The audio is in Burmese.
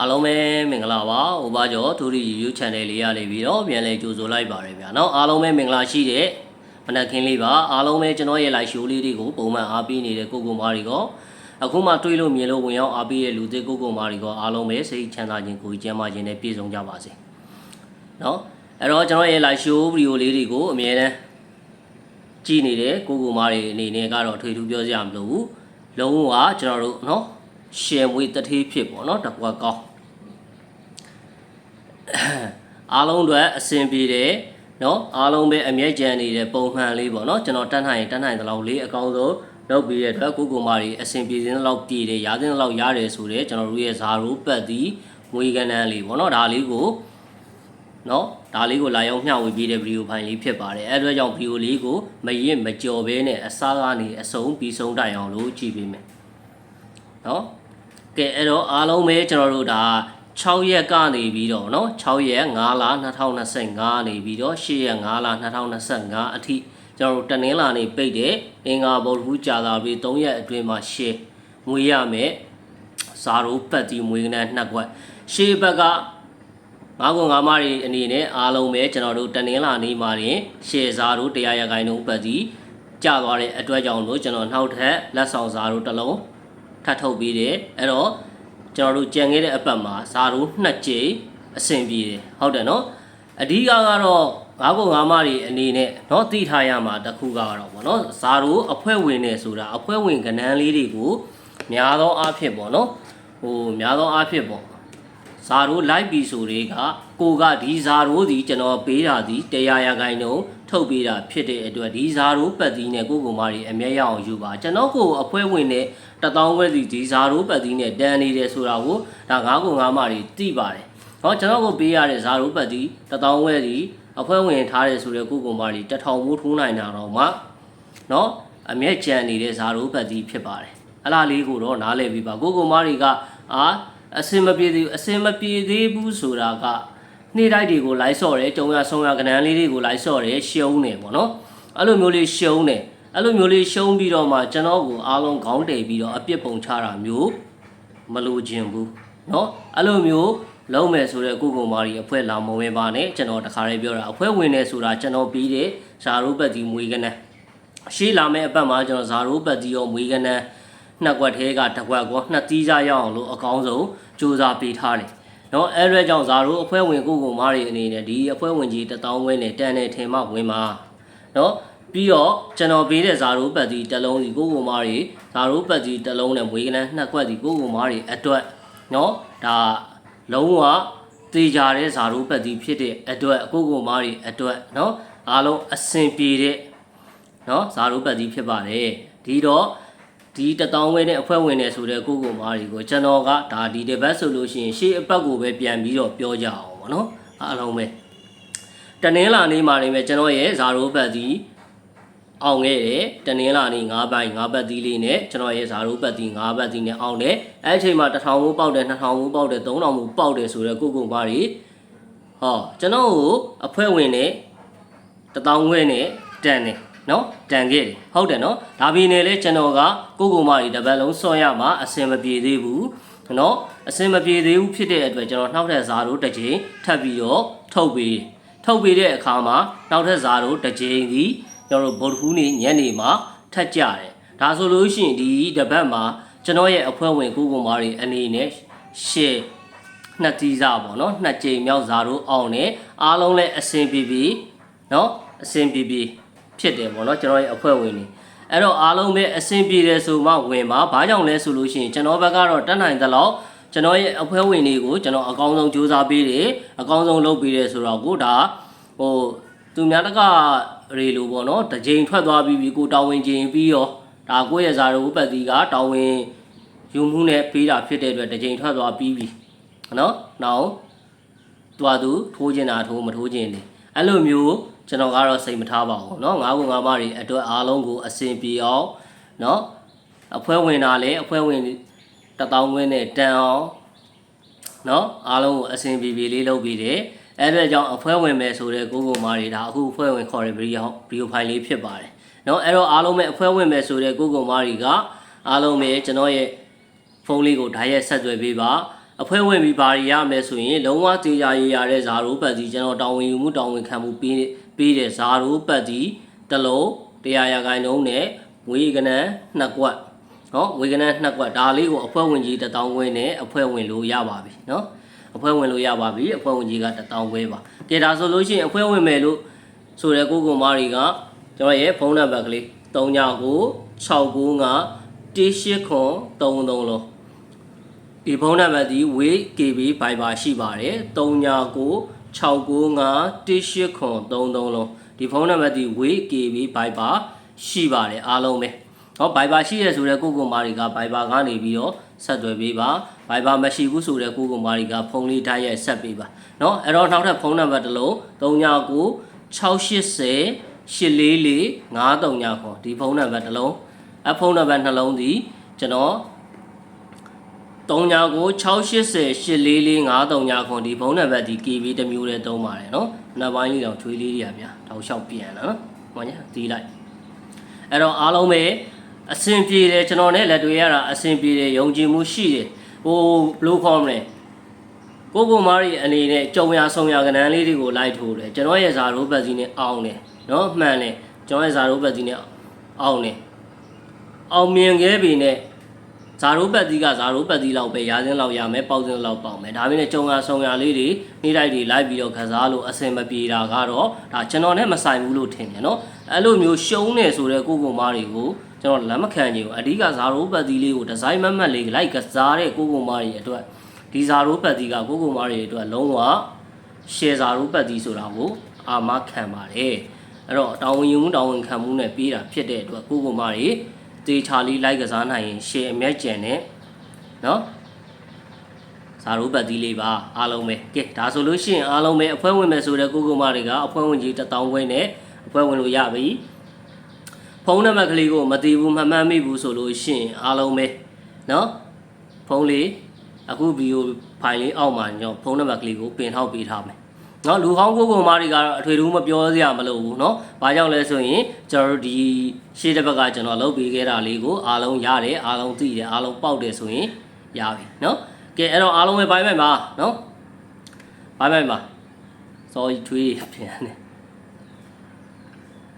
အားလုံးပဲမင်္ဂလာပါ။ဟိုပါကျော်ထူရီ YouTube Channel လေးရနေပြီးတော့ပြန်လည်ကြိုဆိုလိုက်ပါရစေဗျာ။နောက်အားလုံးပဲမင်္ဂလာရှိတဲ့မနက်ခင်းလေးပါ။အားလုံးပဲကျွန်တော်ရဲ့ live show လေးတွေကိုပုံမှန်အားပေးနေတဲ့ကိုကိုမားတွေကအခုမှတွေ့လို့မြင်လို့ဝင်ရောက်အားပေးတဲ့လူသေးကိုကိုမားတွေကအားလုံးပဲစိတ်ချမ်းသာခြင်းကိုကျန်းမာခြင်းနဲ့ပြည့်စုံကြပါစေ။နော်အဲ့တော့ကျွန်တော်ရဲ့ live show video လေးတွေကိုအမြဲတမ်းကြည့်နေတဲ့ကိုကိုမားတွေအနေနဲ့ကတော့ထွေထူးပြောစရာမလိုဘူး။လုံးဝကျွန်တော်တို့နော် share ဝေးတထေးဖြစ်ပေါ့နော်တကွက်ကောင်းအားလုံးတို့အဆင်ပြေတယ်နော်အားလုံးပဲအမြဲကြံနေတဲ့ပုံမှန်လေးပေါ့နော်ကျွန်တော်တန်းနိုင်တန်းနိုင်တဲ့လောက်လေးအကောင်းဆုံးလုပ်ပြီးတဲ့အတွက်ကိုကိုမာတွေအဆင်ပြေတဲ့လောက်ပြည်တယ်ရာသင်းလောက်ရတယ်ဆိုတော့ကျွန်တော်တို့ရဲ့ဇာရိုးပတ်သည်ငွေကဏ္ဍလေးပေါ့နော်ဒါလေးကိုနော်ဒါလေးကိုလာရောက်မျှဝေပေးတဲ့ဗီဒီယိုဖိုင်လေးဖြစ်ပါတယ်အဲအတွက်ကြောင့်ဗီဒီယိုလေးကိုမရစ်မကြော်ဘဲနဲ့အစားကနေအဆုံးပြီးဆုံးတိုင်အောင်လို့ကြည့်ပေးမယ်နော် ကဲအဲ့တော့အားလုံးပဲကျွန်တော်တို့ဒါ6ရက်ကနေပြီးတော့เนาะ6ရက်5လ2025နေပြီးတော့8ရက်5လ2025အထိကျွန်တော်တို့တနင်္လာနေ့ပိတ်တဲ့အင်္ဂါဗုဒ္ဓဟူးကြာသာပြီး3ရက်အတွင်းမှာရှေ့ငွေရမယ်ဇာရိုးပတ်တီမွေးကနန်းနှစ်ခွက်ရှေ့ဘက်ကငါးကုငါးမတွေအနေနဲ့အားလုံးပဲကျွန်တော်တို့တနင်္လာနေ့မှာရင်ရှေ့ဇာရိုးတရားရဂိုင်းလုံးပတ်တီကျသွားတဲ့အတွက်ကြောင့်လို့ကျွန်တော်နောက်ထပ်လက်ဆောင်ဇာရိုးတစ်လုံး ထပ်ထုတ်ပြီးတယ်အဲ့တော့ကျွန်တော်တို့ကြံခဲ့တဲ့အပတ်မှာဇာရိုးနှစ်ကြိမ်အဆင်ပြေတယ်ဟုတ်တယ်နော်အဓိကကတော့ငါးပုံငါးမတွေအနေနဲ့เนาะသိထားရမှာတစ်ခုကတော့ဗောနော်ဇာရိုးအဖွဲဝင်နေဆိုတာအဖွဲဝင်ကဏ္ဍလေးတွေကိုများသောအားဖြင့်ပေါ့နော်ဟိုများသောအားဖြင့်ပေါ့ဇာရိုးလိုက်ပြီဆိုတွေကကိုကဒီဇာရိုးဒီကျွန်တော်ပေးတာဒီတရားရဂိုင်းတော့ ထုတ်ပေးတာဖြစ်တဲ့အတွက်ဒီဇာရိုးပတ်သီးနဲ့ကိုကိုမတွေအမြဲရအောင်ယူပါကျွန်တော်ကိုအဖွဲဝင်တဲ့တထောင်ခွဲစီဒီဇာရိုးပတ်သီးနဲ့တန်နေတယ်ဆိုတာကိုဒါငါးကိုငါးမတွေသိပါတယ်ဟောကျွန်တော်ကိုပေးရတဲ့ဇာရိုးပတ်သီးတထောင်ခွဲစီအဖွဲဝင်ထားတယ်ဆိုတဲ့ကိုကိုမတွေတထောင်မိုးထိုးနိုင်တာတော့မှနော်အမြဲကြံနေတဲ့ဇာရိုးပတ်သီးဖြစ်ပါတယ်အလားလေးကိုတော့နားလည်ပြီးပါကိုကိုမတွေကအာအစင်မပြေသေးအစင်မပြေသေးဘူးဆိုတာက နေ့တိုင်းတွေကိုလိုက်ဆော့တယ်ကြုံရဆုံးရကဏ္ဍလေးတွေကိုလိုက်ဆော့တယ်ရှုံးတယ်ပေါ့နော်အဲ့လိုမျိုးလေးရှုံးတယ်အဲ့လိုမျိုးလေးရှုံးပြီးတော့မှကျွန်တော်ကိုအားလုံးခေါင်းတည်ပြီးတော့အပြစ်ပုံချတာမျိုးမလိုချင်ဘူးเนาะအဲ့လိုမျိုးလုံးမယ်ဆိုတဲ့ကိုကိုမာရီအဖွဲလာမဝင်ပါနဲ့ကျွန်တော်တခါလေးပြောတာအဖွဲဝင်နေဆိုတာကျွန်တော်ပြီးတဲ့ဇာရိုးပတ်ဒီမွေးကနန်းရှေးလာမယ့်အပတ်မှာကျွန်တော်ဇာရိုးပတ်ဒီရောမွေးကနန်းနှစ်ကွက်သေးကတစ်ကွက်ကောနှစ်သီးစားရအောင်လို့အကောင်းဆုံးစူးစမ်းပေးထားတယ် နော်အဲ့ရဲကြောင့်ဇာရိုးအဖွဲဝင်ကိုကိုမားတွေအနေနဲ့ဒီအဖွဲဝင်ကြီးတထောင်ဝဲနဲ့တန်တဲ့ထင်မှဝင်ပါနော်ပြီးတော့ကျွန်တော်ပေးတဲ့ဇာရိုးပတ်တီတစ်လုံးစီကိုကိုမားတွေဇာရိုးပတ်တီတစ်လုံးနဲ့မွေးကနန်းနှစ်ခွက်စီကိုကိုမားတွေအတွက်နော်ဒါလုံးဝတေချာတဲ့ဇာရိုးပတ်တီဖြစ်တဲ့အတွက်ကိုကိုမားတွေအတွက်နော်အားလုံးအဆင်ပြေတဲ့နော်ဇာရိုးပတ်တီဖြစ်ပါတယ်ဒီတော့ ဒီတထောင်ဝဲနဲ့အဖွဲဝင်နေဆိုတဲ့ကိုကိုမားတွေကိုကျွန်တော်ကဒါဒီတစ်ပတ်ဆိုလို့ရှိရင်ရှေ့အပတ်ကိုပဲပြန်ပြီးတော့ပြောကြအောင်ပေါ့နော်အားလုံးပဲတနင်္လာနေ့မှာနေမယ်ကျွန်တော်ရဲ့ဇာရိုးပတ်ဒီအောင်ခဲ့တယ်တနင်္လာနေ့9ဘိုင်9ဘတ်သီးလေးနဲ့ကျွန်တော်ရဲ့ဇာရိုးပတ်သီး9ဘတ်သီးနဲ့အောင်တယ်အဲ့အချိန်မှာ1000ဘူးပေါက်တယ်2000ဘူးပေါက်တယ်3000ဘူးပေါက်တယ်ဆိုတော့ကိုကိုမားတွေဟောကျွန်တော်ကိုအဖွဲဝင်နဲ့တထောင်ဝဲနဲ့တန်တယ် နော်တန်ခဲ့တယ်ဟုတ်တယ်နော်ဒါပေမဲ့လည်းကျွန်တော်ကကိုကိုမာရီတစ်ပတ်လုံးစော့ရမှာအစင်မပြေသေးဘူးနော်အစင်မပြေသေးဘူးဖြစ်တဲ့အတွက်ကျွန်တော်နောက်ထပ်ဇာတို့တစ်ချိန်ထပ်ပြီးတော့ထုတ်ပေးထုတ်ပေးတဲ့အခါမှာနောက်ထပ်ဇာတို့တစ်ချိန်ဒီကျွန်တော်တို့ဗုဒ္ဓဟူးနေ့ညနေမှာထပ်ကြတယ်ဒါဆိုလို့ရှိရင်ဒီတစ်ပတ်မှာကျွန်တော်ရဲ့အဖွဲ့ဝင်ကိုကိုမာရီအနေနဲ့ရှေ့နှစ်တီးစားပေါ့နော်နှစ်ကြိမ်မြောက်ဇာတို့အောင်နေအားလုံးလည်းအစင်ပြေပြေနော်အစင်ပြေပြေ ဖြစ်တယ်ပေါ့နော်ကျွန်တော်ရဲ့အဖွဲ့ဝင်တွေအဲ့တော့အားလုံးပဲအဆင်ပြေတယ်ဆိုမှဝင်ပါဘာကြောင့်လဲဆိုလို့ရှိရင်ကျွန်တော်ဘက်ကတော့တက်နိုင်သလောက်ကျွန်တော်ရဲ့အဖွဲ့ဝင်တွေကိုကျွန်တော်အကောင်းဆုံးစူးစမ်းပေးတယ်အကောင်းဆုံးလုပ်ပေးတယ်ဆိုတော့ကိုဒါဟိုသူများတကရေလိုပေါ့နော်တစ်ချိန်ထွက်သွားပြီးပြီကိုတောင်းဝင်ခြင်းပြီးရောဒါကိုယ့်ရဲ့ဇာရိုးပတ်တီကတောင်းဝင်ယူမှုနဲ့ပေးတာဖြစ်တဲ့အတွက်တစ်ချိန်ထွက်သွားပြီးပြီနော်နောက်တွားသူထိုးကျင်တာထိုးမထိုးကျင်နေအဲ့လိုမျိုး ကျွန်တော်ကတော့စိတ်မထားပါဘူးเนาะငါးခုငါးပါးတွေအတွက်အားလုံးကိုအဆင်ပြေအောင်เนาะအဖွဲ့ဝင်တာလည်းအဖွဲ့ဝင်တထောင်ဝင်းနဲ့တန်အောင်เนาะအားလုံးကိုအဆင်ပြေပြေလေးလုပ်ပြီးတယ်အဲ့ဒါကြောင့်အဖွဲ့ဝင်မယ်ဆိုတဲ့ကိုကိုမားတွေဒါအခုအဖွဲ့ဝင်ခေါ်တဲ့ဗီဒီယိုဗီဒီယိုဖိုင်လေးဖြစ်ပါတယ်เนาะအဲ့တော့အားလုံးပဲအဖွဲ့ဝင်မယ်ဆိုတဲ့ကိုကိုမားတွေကအားလုံးပဲကျွန်တော်ရဲ့ဖုန်းလေးကိုဓာတ်ရိုက်ဆက်သွယ်ပေးပါ အဖွဲ့ဝင်ပြီးဘာတွေရမယ်ဆိုရင်လုံးဝတေချာရရတဲ့ဇာရိုးပတ်စီကျွန်တော်တောင်းဝင်ယူမှုတောင်းဝင်ခံမှုပေး ပေးတဲ့ဇာရိုးပတ်စီတစ်လုံးတရားရခိုင်နှုန်းနဲ့ဝေကနန်းနှစ်ကွက်နော်ဝေကနန်းနှစ်ကွက်ဒါလေးကိုအဖွဲ့ဝင်ကြီးတစ်တောင်းခွင်းနဲ့အဖွဲ့ဝင်လို့ရပါပြီနော်အဖွဲ့ဝင်လို့ရပါပြီအဖွဲ့ဝင်ကြီးကတစ်တောင်းခွဲပါကဲဒါဆိုလို့ရှိရင်အဖွဲ့ဝင်မယ်လို့ဆိုတဲ့ကိုကုမာရီကကျွန်တော်ရဲ့ဖုန်းနံပါတ်ကလေး399695 18ခွန်33လုံးဒီဖုန်းနံပါတ်ဒီ way KB Viber ရှိပါတယ် 3996951833လုံးဒီဖုန်းနံပါတ်ဒီ way KB Viber ရှိပါတယ်အားလုံးပဲဟော Viber ရှိရဆိုတဲ့ကိုကိုမာရီက Viber ကနေပြီးတော့ဆက်သွယ်ပေးပါ Viber မရှိဘူးဆိုတဲ့ကိုကိုမာရီကဖုန်းလေးထားရဲ့ဆက်ပေးပါเนาะအဲ့တော့နောက်ထပ်ဖုန်းနံပါတ်တစ်လုံး399680 844 939ခေါ်ဒီဖုန်းနံပါတ်တစ်လုံးအဖုန်းနံပါတ်နှလုံးဒီကျွန်တော် 399680844539ခွန်ဒီဖုန်းနံပါတ်ဒီ KB တစ်မျိုးနဲ့သုံးပါတယ်နော်။နောက်ပိုင်းလေးတော့ချွေးလေးတွေကဗျာတောက်လျှောက်ပြန်လာနော်။ဟောညာဒီလိုက်။အဲ့တော့အားလုံးပဲအဆင်ပြေတယ်ကျွန်တော်နဲ့လက်တွေ့ရတာအဆင်ပြေတယ်ယုံကြည်မှုရှိတယ်။ဟိုဘလို့ခေါ်မလဲ။ကိုကိုမားရီအနေနဲ့ကြုံရဆုံရကဏ္ဍလေးတွေကိုလိုက်ထိုးတယ်ကျွန်တော်ရဲ့ဇာရိုးပတ်စီနဲ့အောင်းတယ်နော်မှန်တယ်ကျွန်တော်ရဲ့ဇာရိုးပတ်စီနဲ့အောင်းတယ်အောင်မြင်ခဲ့ပြီနဲ့ ဇာရိုးပတ်သီးကဇာရိုးပတ်သီးလောက်ပဲရာစင်းလောက်ရမယ်ပေါက်စင်းလောက်ပေါက်မယ်ဒါပေမဲ့ကြုံရဆုံရလေးတွေနေ့တိုင်းတွေလိုက်ပြီးတော့ခစားလို့အစင်မပြေတာကတော့ဒါကျွန်တော်နဲ့မဆိုင်ဘူးလို့ထင်တယ်နော်အဲ့လိုမျိုးရှုံးနေဆိုတဲ့ကိုကိုမားတွေကိုကျွန်တော်လက်မခံချင်ဘူးအဓိကဇာရိုးပတ်သီးလေးကိုဒီဇိုင်းမတ်မတ်လေးလိုက်ကစားတဲ့ကိုကိုမားတွေအတွက်ဒီဇာရိုးပတ်သီးကကိုကိုမားတွေအတွက်လုံးဝရှယ်ဇာရိုးပတ်သီးဆိုတာကိုအာမခံပါတယ်အဲ့တော့တောင်းဝင်ယူမှုတောင်းဝင်ခံမှုနဲ့ပြီးတာဖြစ်တဲ့အတွက်ကိုကိုမားတွေ တေချာလေးလိုက်ကစားနိုင်ရင်ရှယ်အမြတ်ကျန်တဲ့နော်ဇာရိုးပတ်သီးလေးပါအားလုံးပဲကဲဒါဆိုလို့ရှိရင်အားလုံးပဲအဖွဲ့ဝင်မယ်ဆိုတဲ့ကိုကိုမတွေကအဖွဲ့ဝင်ကြီး1000ခွဲနဲ့အဖွဲ့ဝင်လို့ရပြီဖုန်းနံပါတ်ကလေးကိုမသိဘူးမမှတ်မိဘူးဆိုလို့ရှိရင်အားလုံးပဲနော်ဖုန်းလေးအခုဗီဒီယိုဖိုင်လေးအောက်မှာညောဖုန်းနံပါတ်ကလေးကိုပင်ထောက်ပေးထားမယ် နော်လူဟောင်းကိုကိုမားတွေကတော့အထွေထူးမပြောစရာမလိုဘူးเนาะ။ဘာကြောင့်လဲဆိုရင်ကျွန်တော်တို့ဒီရှေ့တစ်ဘက်ကကျွန်တော်လုပ်ပေးခဲ့တာလေးကိုအားလုံးရတယ်အားလုံးသိတယ်အားလုံးပေါက်တယ်ဆိုရင်ရပြီเนาะ။ကဲအဲ့တော့အားလုံးပဲဘိုင်းမိုက်ပါเนาะ။ဘိုင်းမိုက်ပါ။ sorry ထွေးပြန်နေ